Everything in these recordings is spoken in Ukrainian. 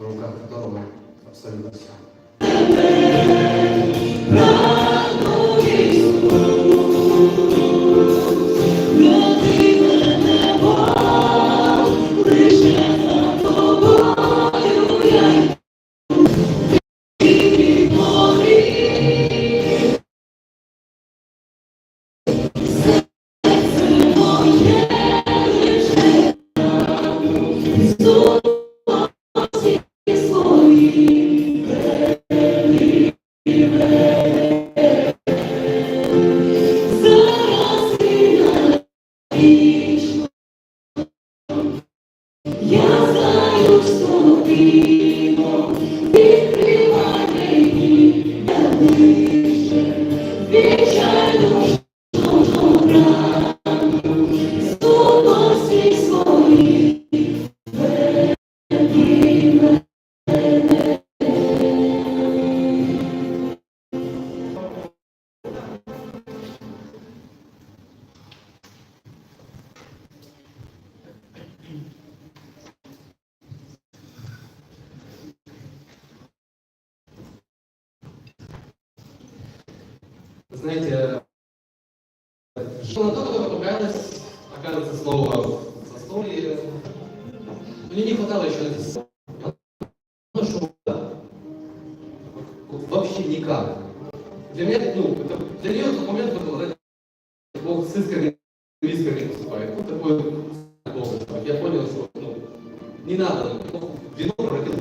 В руках второго абсолютно все. Ну, вино превратил в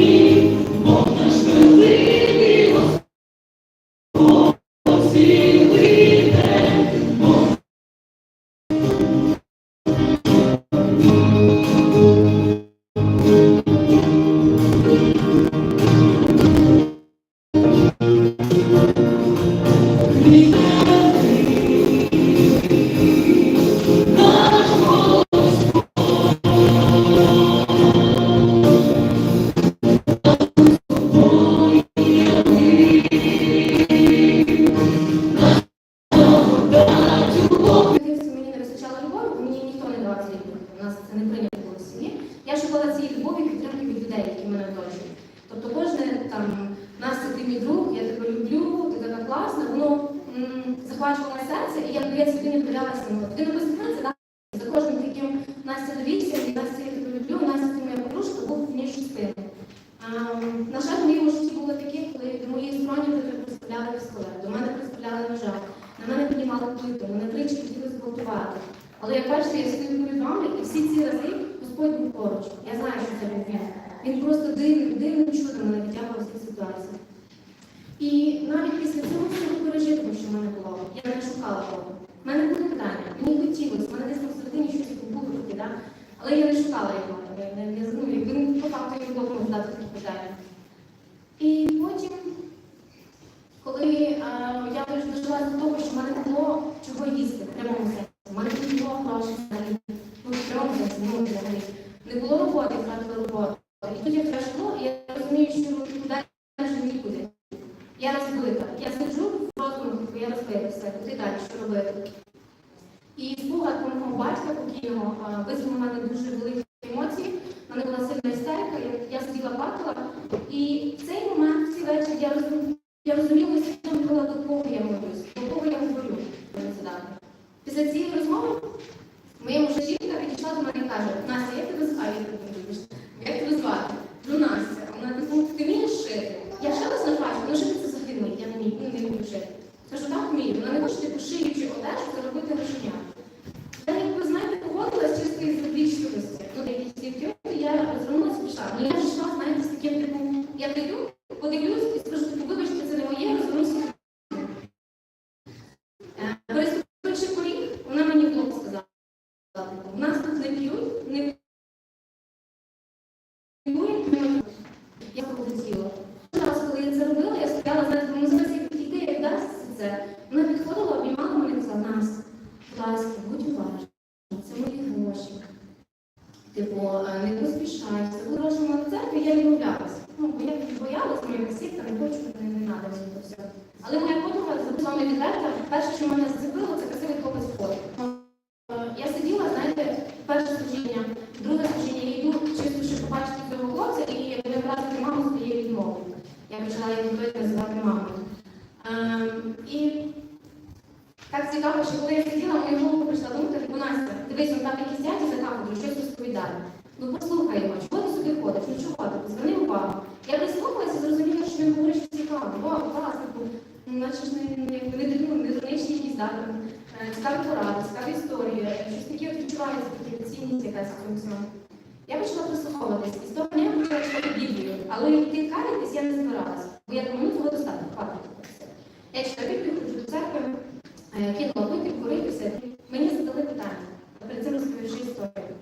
you. І я, я собі не на воно. Ти не це да? за кожним таким Настя довівся, і Настя, я тебе люблю, Настя, ти моя подружка, був мені частиною. Ем, На жаль, в моєму житті було таке, коли до сторони люди представляли пістолет, до мене представляли ножа, на мене піднімали плиту, мене тричі хотіли зґвалтувати. Але як бачите, я стою вами, і всі ці рази Господь був поруч. Я знаю, що це він. Він просто дивним, дивним чудом мене відтягував з цих ситуацій. І навіть після цього всього пережитого, що в мене було, я не шукала Бога. У мене були питання, мені хотілося, в мене десь там всередині щось було таке, да? але я не шукала його. Я не, ну, якби по факту я не Бог мог дати такі питання. І потім, коли е, я дожила до того, що в мене не було чого їсти в прямому сенсі, в мене не було грошей ну в прямому сенсі. Не було роботи, втратила роботу. І тут я прийшло, і я розумію, що далі я все, куди далі, що робити. І спогад мого батька покійного визвав у мене дуже великі емоції. У мене була сильна істерика, я, я сиділа плакала. І в цей момент, в цей вечір, я розуміла, я розуміла, усвідомлювала, до кого я молюсь, до кого я говорю. Після цієї розмови моєму житті підійшла до мене і каже, Настя? Я тебе вибачте. Як тебе tenemos зрозуміла, що він говорить щось цікаве. Вау, клас, типу, ну, наче ж не, не, не, не якісь там, е, цікаві поради, цікаві історії, е, щось таке відчувається, таке цінність якась в. Я почала прислуховуватись, і з того дня я почала читати Біблію, але йти каятись я не збиралася. Бо я думаю, ну цього достатньо, хватить. Я читаю Біблію, ходжу до церкви, е, кинула пити, куритися. Мені задали питання, перед цим розповівши історію.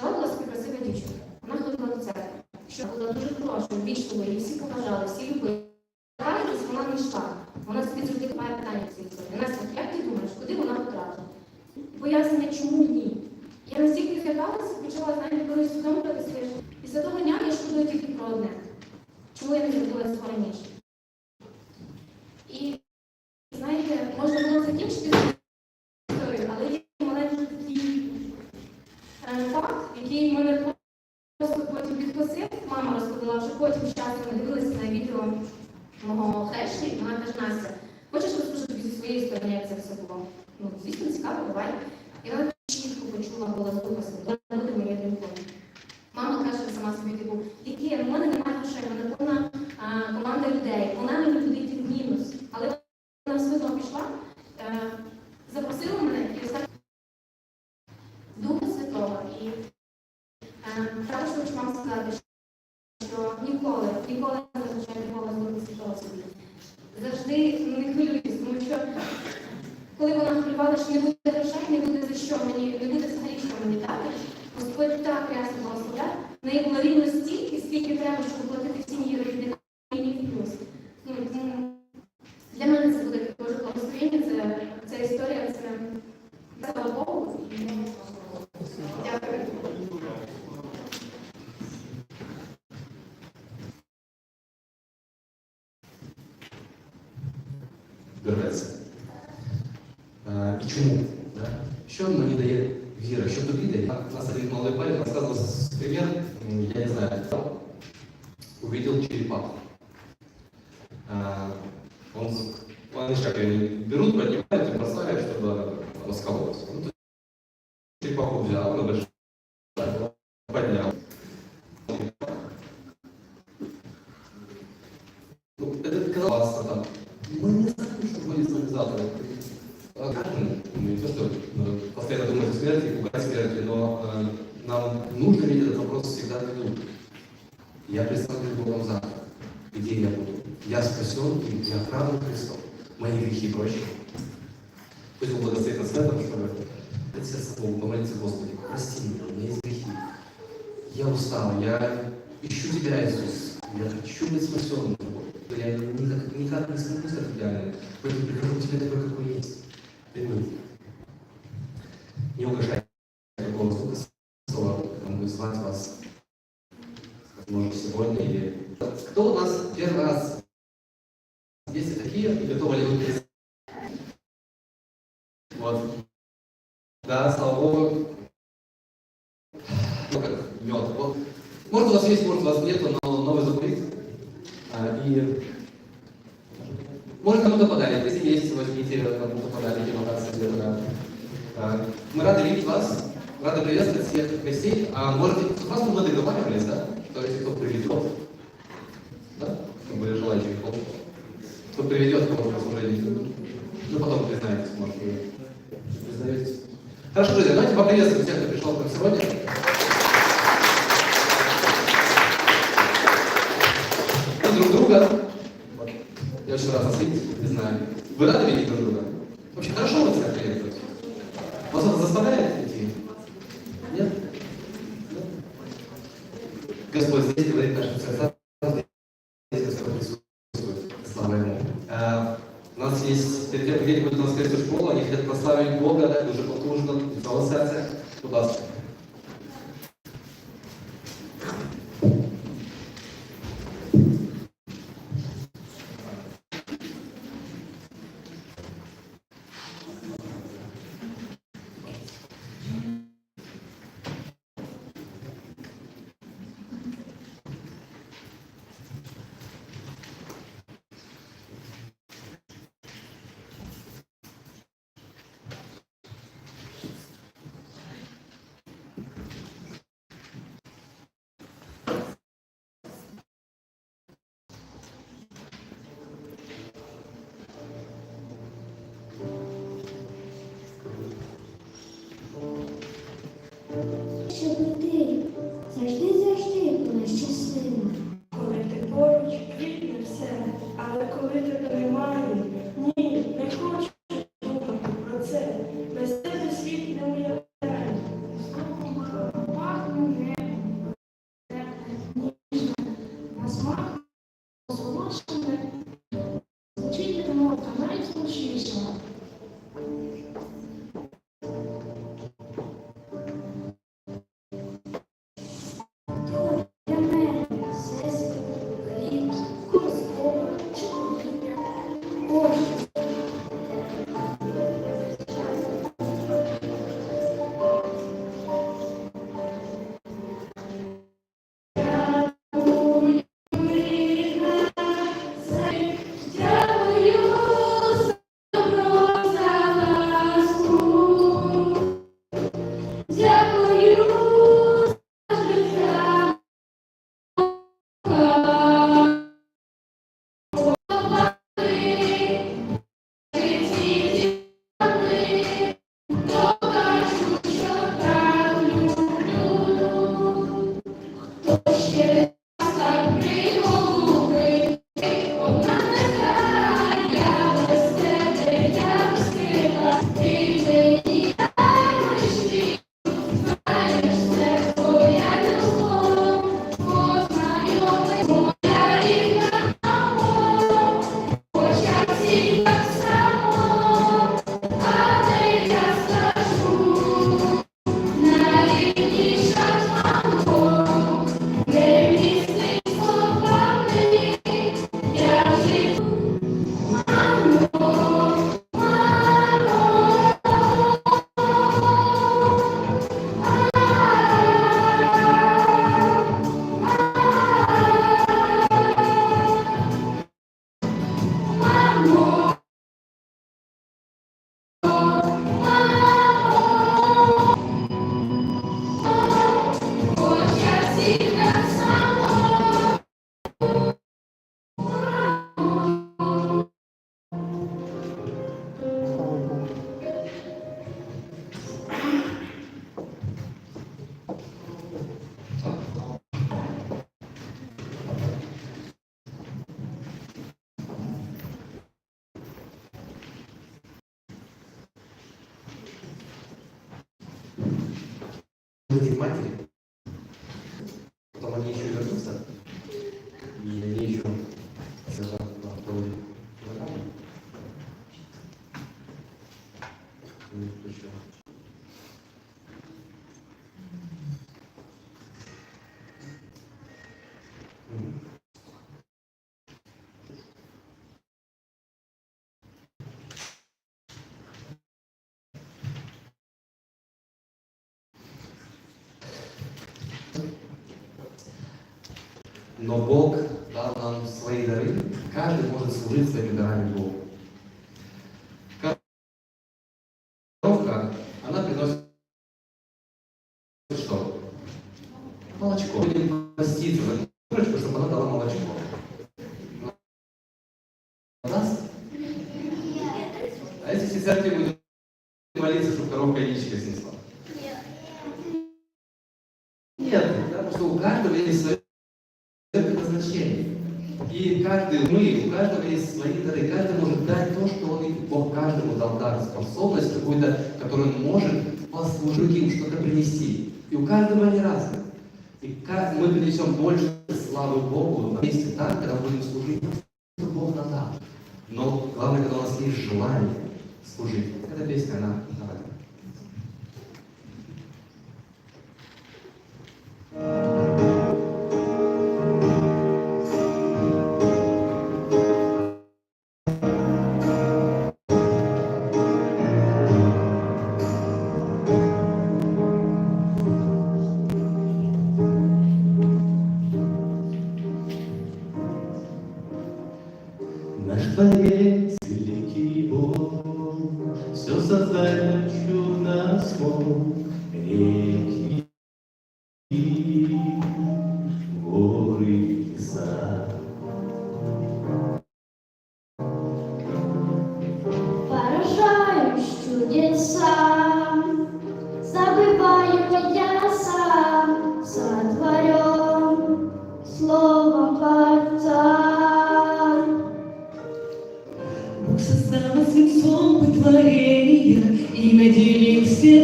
Жила була собі красива дівчинка. Вона ходила до церкви, що була дуже хорошою, вічливою, її всі поважали, всі любили. Каятись вона не йшла. Вона собі завжди має питання цій історії. Настя, як ти думаєш, куди вона потрапила? Пояснення, чому ні? Я настільки злякалася, почала знаєте, коли усвідомлюватися. Після того дня я шкодую тільки про одне. Чому я не зробила цього раніше? І знаєте, можна було закінчити цю історію, але є маленький такий е, факт, який мене просто потім підкосив. Мама розповіла, що потім з часом ми дивилися на відео мого хеші, і вона каже, Настя, хочеш розкажу зі своєї сторони, як це все було? Ну, звісно, цікаво, давай. І вона что будет завтра. А каждый, ну, не то, что э, постоянно думать о смерти, пугать смерти, но э, нам нужно иметь этот вопрос всегда в виду. Я представлю перед Богом завтра, где я буду. Я спасен, и я правда Христом. Мои грехи прощены. Пусть Он благословит нас в этом, чтобы присеться Богу, помолиться Господи, прости меня, у меня есть грехи. Я устал, я ищу Тебя, Иисус. Я хочу быть спасенным Тобой. Я Никак не стать идеальным. Поэтому прихожу к Тебе такой, какой есть. Прими. Не или... Кто у нас первый раз? Есть такие, и готовы? Вот. Да, слава Богу. Ну, мед. Вот. Может, у вас есть, может, у вас нет, но новый заповедь. А, и может, кому-то подарить. Если есть, возьмите кому-то подарить, или вас где-то. А, Мы рады видеть вас, рады приветствовать всех гостей. А может, вас мы договаривались, да? Что если кто приведет, да? Чтобы были желающие кто, кто приведет кого-то на служение. Ну, потом признаетесь, может, вы признаетесь. Хорошо, друзья, давайте поприветствуем всех, кто пришел к нам сегодня. Нас є підтримка тем, как дети будут у нас в школу, они хотят прославить Бога, дуже потужно, від цього серця. Будь ласка. щоб ти завжди завжди була щаслива. 注意问题。Но Бог дал нам свои дары. Каждый может служить своими дарами Богу. Коровка, она приносит что? Молочко. Будем поститься эту курочку, чтобы она дала молочко. Даст? А если мы будем молиться, чтобы коровка яичко снесла? Нет, потому что у каждого есть свое предназначение. И каждый, мы, у каждого есть свои дары. Каждый может дать то, что он, Бог каждому дал дар, способность какую-то, которую он может послужить другим, что-то принести. И у каждого они разные. И ка- мы принесем больше славы Богу на месте там, когда будем служить, Бог нам дал. Но главное, когда у нас есть желание служить. Эта песня, она об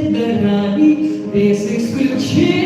дарами без исключения.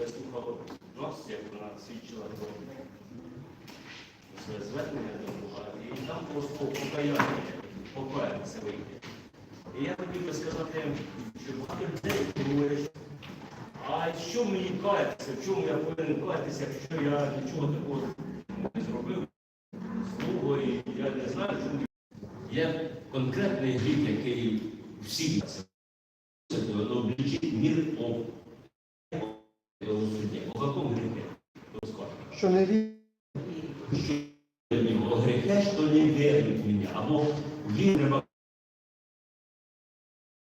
Я слухав як вона свідчила про своє звернення до Бога, і там просто покаяння, покаятися вийти. І я хотів би сказати, що багато людей говорять, а що мені каятися, в чому я повинен каятися, якщо я нічого такого не зробив злого, і я не знаю, чому. Є конкретний гріх, який всі Що не вірить. Грехе, що не вірить в мене, або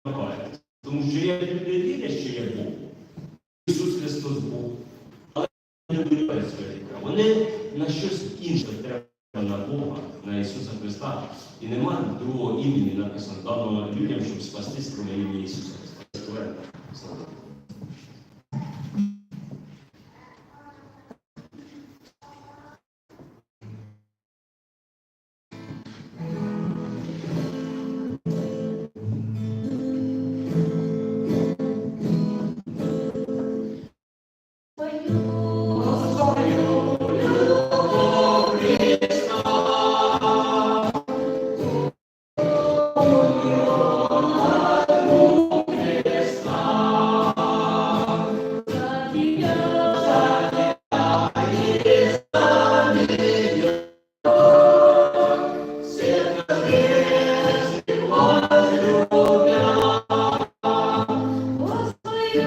каятися. Тому що є люди вірять, що є Бог. Ісус Христос Бог. Але не вирішують своє життя. Вони на щось інше треба на Бога, на Ісуса Христа. І немає другого імені написано даного людям, щоб спастись, кроме імені Ісуса Христа.